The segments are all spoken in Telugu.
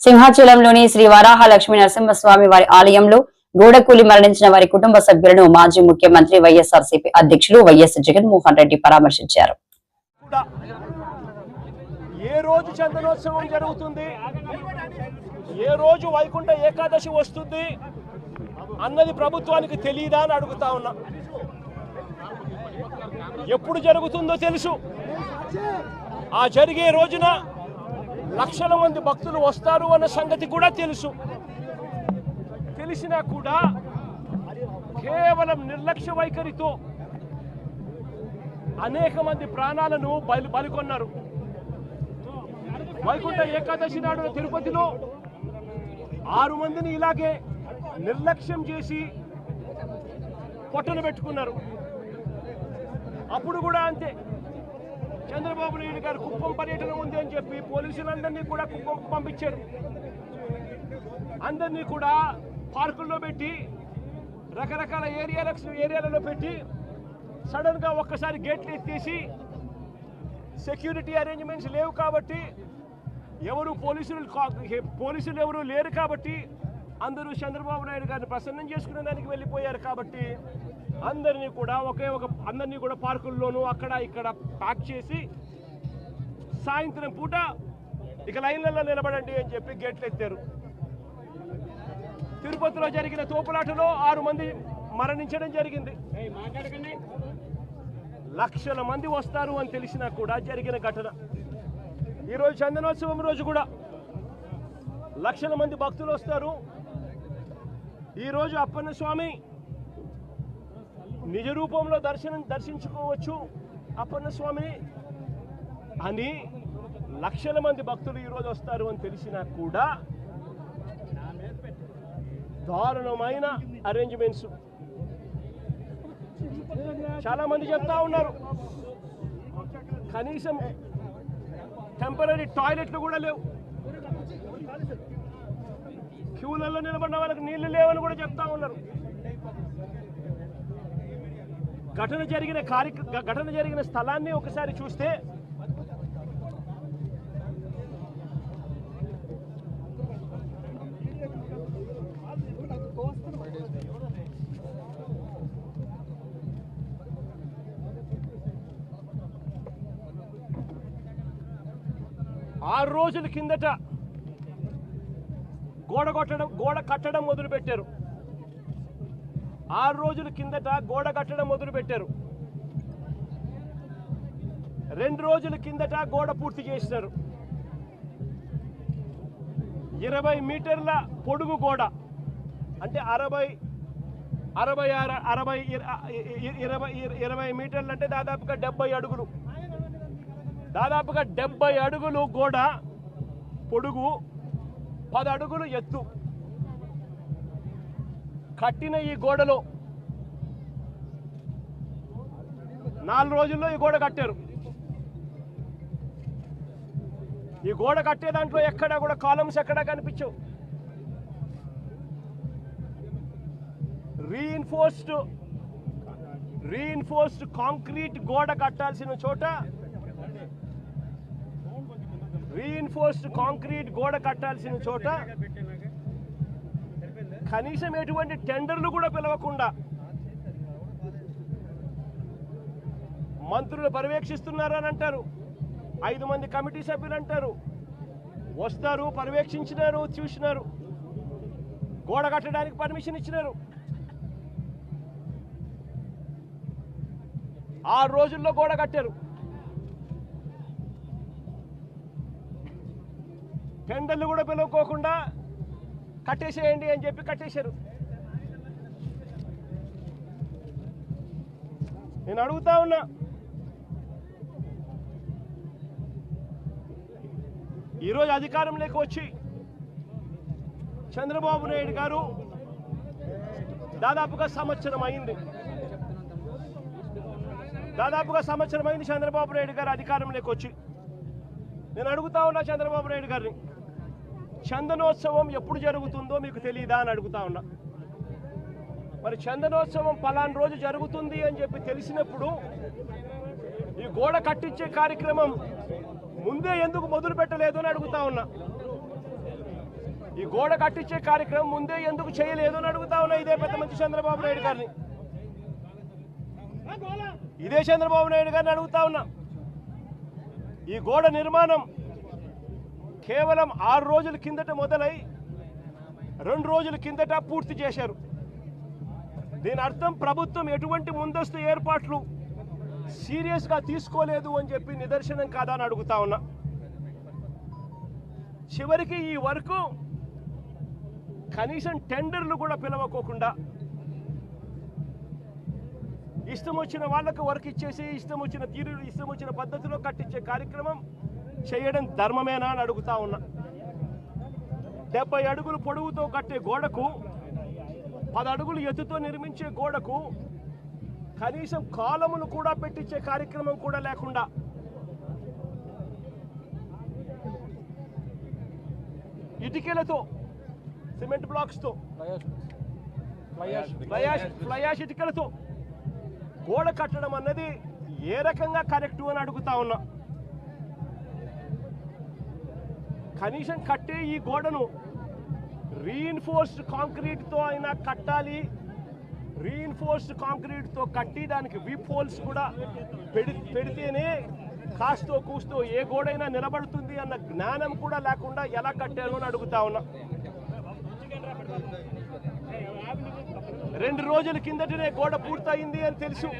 సింహాచలంలోని శ్రీ వరాహ లక్ష్మీ నరసింహస్వామి వారి ఆలయంలో గూడకూలి మరణించిన వారి కుటుంబ సభ్యులను మాజీ ముఖ్యమంత్రి వైఎస్ఆర్సీపీ అధ్యక్షులు వైఎస్ జగన్మోహన్ రెడ్డి పరామర్శించారు. ఏ రోజు చందనోత్సవం జరుగుతుంది? ఏ రోజు వైకుంఠ ఏకాదశి వస్తుంది? అన్నది ప్రభుత్వానికి తెలియదా అని అడుగుతా ఉన్నా. ఎప్పుడు జరుగుతుందో తెలుసు. ఆ జరిగే రోజున లక్షల మంది భక్తులు వస్తారు అన్న సంగతి కూడా తెలుసు. తెలిసినా కూడా కేవలం నిర్లక్ష్య వైఖరితో అనేక మంది ప్రాణాలను బలి బలికొన్నారు. వైకుంఠ ఏకాదశి నాడు తిరుపతిలో ఆరు మందిని ఇలాగే నిర్లక్ష్యం చేసి పొట్టలు పెట్టుకున్నారు. అప్పుడు కూడా అంతే. చంద్రబాబు నాయుడు గారు కుప్పం పర్యటన ఉంది అని చెప్పి పోలీసులందరినీ కూడా కుప్పం పంపించారు. అందరినీ కూడా పార్కుల్లో పెట్టి రకరకాల ఏరియాలకు ఏరియాలలో పెట్టి సడన్గా ఒక్కసారి గేట్లు ఎత్తేసి సెక్యూరిటీ అరేంజ్మెంట్స్ లేవు కాబట్టి ఎవరు పోలీసులు పోలీసులు ఎవరు లేరు కాబట్టి అందరూ చంద్రబాబు నాయుడు గారిని ప్రసన్నం చేసుకునే దానికి వెళ్ళిపోయారు కాబట్టి అందరినీ కూడా ఒకే ఒక అందరినీ కూడా పార్కుల్లోనూ అక్కడ ఇక్కడ ప్యాక్ చేసి సాయంత్రం పూట ఇక లైన్లలో నిలబడండి అని చెప్పి గేట్లు ఎత్తారు. తిరుపతిలో జరిగిన తోపులాటలో ఆరు మంది మరణించడం జరిగింది. లక్షల మంది వస్తారు అని తెలిసినా కూడా జరిగిన ఘటన. ఈరోజు చందనోత్సవం రోజు కూడా. లక్షల మంది భక్తులు వస్తారు. ఈరోజు అప్పన్న స్వామి నిజ రూపంలో దర్శనం దర్శించుకోవచ్చు అప్పన్న స్వామిని. అని లక్షల మంది భక్తులు ఈరోజు వస్తారు అని తెలిసినా కూడా దారుణమైన అరేంజ్మెంట్స్ చాలా మంది చెప్తా ఉన్నారు. కనీసం టెంపరీ టాయిలెట్లు కూడా లేవు. క్యూలలో నిలబడిన వాళ్ళకి నీళ్ళు లేవని కూడా చెప్తా ఉన్నారు. ఘటన జరిగిన కార్యక్ర ఘటన జరిగిన స్థలాన్ని ఒకసారి చూస్తే ఆరు రోజుల కిందట గోడ కొట్టడం గోడ కట్టడం మొదలు పెట్టారు ఆరు రోజుల కిందట గోడ కట్టడం మొదలు పెట్టారు రెండు రోజుల కిందట గోడ పూర్తి చేసినారు ఇరవై మీటర్ల పొడుగు గోడ అంటే అరవై అరవై ఆరు అరవై ఇరవై ఇరవై మీటర్లు అంటే దాదాపుగా డెబ్బై అడుగులు. దాదాపుగా డెబ్బై అడుగులు గోడ పొడుగు పది అడుగులు ఎత్తు. కట్టిన ఈ గోడలో నాలుగు రోజుల్లో ఈ గోడ కట్టారు. ఈ గోడ కట్టే దాంట్లో ఎక్కడా కూడా కాలమ్స్ ఎక్కడా కనిపించవు. రీఇన్ఫోర్స్డ్ రీఇన్ఫోర్స్డ్ కాంక్రీట్ గోడ కట్టాల్సిన చోట రీఇన్ఫోర్స్డ్ కాంక్రీట్ గోడ కట్టాల్సిన చోట కనీసం ఎటువంటి టెండర్లు కూడా పిలవకుండా మంత్రులు పర్యవేక్షిస్తున్నారని అంటారు. ఐదు మంది కమిటీ సభ్యులు అంటారు. వస్తారు పర్యవేక్షించినారు చూసినారు. గోడ కట్టడానికి పర్మిషన్ ఇచ్చినారు. ఆరు రోజుల్లో గోడ కట్టారు. టెండర్లు కూడా పిలువకోకుండా కట్టేసేయండి అని చెప్పి కట్టేశారు. నేను అడుగుతా ఉన్నా. ఈరోజు అధికారంలోకి వచ్చి చంద్రబాబు నాయుడు గారు దాదాపుగా సంవత్సరం అయింది. దాదాపుగా సంవత్సరం అయింది చంద్రబాబు నాయుడు గారు అధికారంలోకి వచ్చి. నేను అడుగుతా ఉన్నా చంద్రబాబు నాయుడు గారిని. చందనోత్సవం ఎప్పుడు జరుగుతుందో మీకు తెలియదా అని అడుగుతా ఉన్నా. మరి చందనోత్సవం పలానా రోజు జరుగుతుంది అని చెప్పి తెలిసినప్పుడు ఈ గోడ కట్టించే కార్యక్రమం ముందే ఎందుకు మొదలు పెట్టలేదు అని అడుగుతా ఉన్నా. ఈ గోడ కట్టించే కార్యక్రమం ముందే ఎందుకు చేయలేదు అని అడుగుతా ఉన్నా ఇదే పెద్ద మంచి చంద్రబాబు నాయుడు గారిని. ఇదే చంద్రబాబు నాయుడు గారిని అడుగుతా ఉన్నా. ఈ గోడ నిర్మాణం కేవలం ఆరు రోజుల కిందట మొదలై రెండు రోజుల కిందట పూర్తి చేశారు. దీని అర్థం ప్రభుత్వం ఎటువంటి ముందస్తు ఏర్పాట్లు సీరియస్గా తీసుకోలేదు అని చెప్పి నిదర్శనం కాదా అని అడుగుతా ఉన్నా. చివరికి ఈ వర్క్ కనీసం టెండర్లు కూడా పిలవకోకుండా ఇష్టం వచ్చిన వాళ్ళకు వర్క్ ఇచ్చేసి ఇష్టం వచ్చిన తీరు ఇష్టం వచ్చిన పద్ధతిలో కట్టించే కార్యక్రమం చేయడం ధర్మమేనా అని అడుగుతా ఉన్నా. డెబ్బై అడుగులు పొడవుతో కట్టే గోడకు పది అడుగులు ఎత్తుతో నిర్మించే గోడకు కనీసం కాలములు కూడా పెట్టించే కార్యక్రమం కూడా లేకుండా ఇటుకలతో సిమెంట్ బ్లాక్స్తో ఫ్లయాష్ ఇటుకలతో గోడ కట్టడం అన్నది ఏ రకంగా కరెక్ట్ అని అడుగుతా ఉన్నా. కనీసం కట్టే ఈ గోడను రీఇన్ఫోర్స్డ్ కాంక్రీట్తో అయినా కట్టాలి. రీఇన్ఫోర్స్డ్ కాంక్రీట్తో కట్టి దానికి వీప్ హోల్స్ కూడా పెడి పెడితేనే కాస్తో కూస్తో ఏ గోడైనా నిలబడుతుంది అన్న జ్ఞానం కూడా లేకుండా ఎలా కట్టారు అని అడుగుతా ఉన్నా. రెండు రోజుల కిందటనే గోడ పూర్తయింది అని తెలుసు.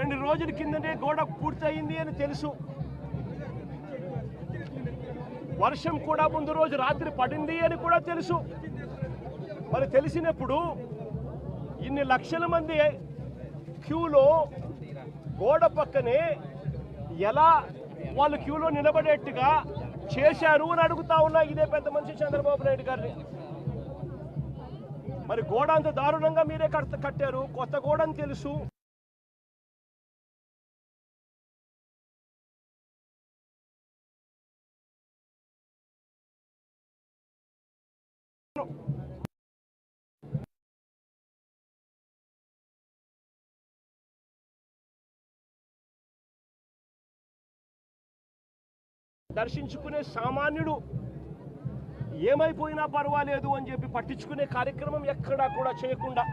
రెండు రోజుల కిందనే గోడ పూర్తయింది అని తెలుసు. వర్షం కూడా ముందు రోజు రాత్రి పడింది అని కూడా తెలుసు. మరి తెలిసినప్పుడు ఇన్ని లక్షల మంది క్యూలో గోడ పక్కనే ఎలా వాళ్ళు క్యూలో నిలబడేట్టుగా చేశారు అని అడుగుతా ఉన్నా ఇదే పెద్ద మనిషి చంద్రబాబు నాయుడు గారిని. మరి గోడ అంత దారుణంగా మీరే కట్ట కట్టారు కొత్త గోడ అని తెలుసు. దర్శించుకునే సామాన్యుడు ఏమైపోయినా పర్వాలేదు అని చెప్పి పట్టించుకునే కార్యక్రమం ఎక్కడా కూడా చేయకుండా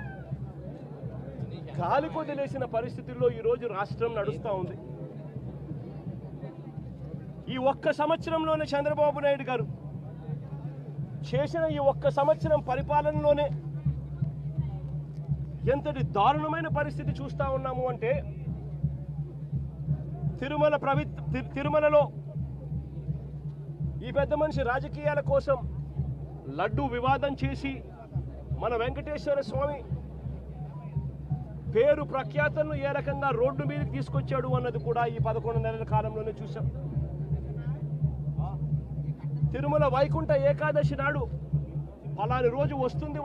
గాలి కొదిలేసిన పరిస్థితుల్లో ఈరోజు రాష్ట్రం నడుస్తూ ఉంది. ఈ ఒక్క సంవత్సరంలోనే చంద్రబాబు నాయుడు గారు చేసిన ఈ ఒక్క సంవత్సరం పరిపాలనలోనే ఎంతటి దారుణమైన పరిస్థితి చూస్తా ఉన్నాము అంటే తిరుమల ప్రవి తిరుమలలో ఈ పెద్ద మనిషి రాజకీయాల కోసం లడ్డు వివాదం చేసి మన వెంకటేశ్వర స్వామి పేరు ప్రఖ్యాతలను ఏ రకంగా రోడ్డు మీదకి తీసుకొచ్చాడు అన్నది కూడా ఈ పదకొండు నెలల కాలంలోనే చూసాం తిరుమల వైకుంఠ ఏకాదశి నాడు అలాని రోజు వస్తుంది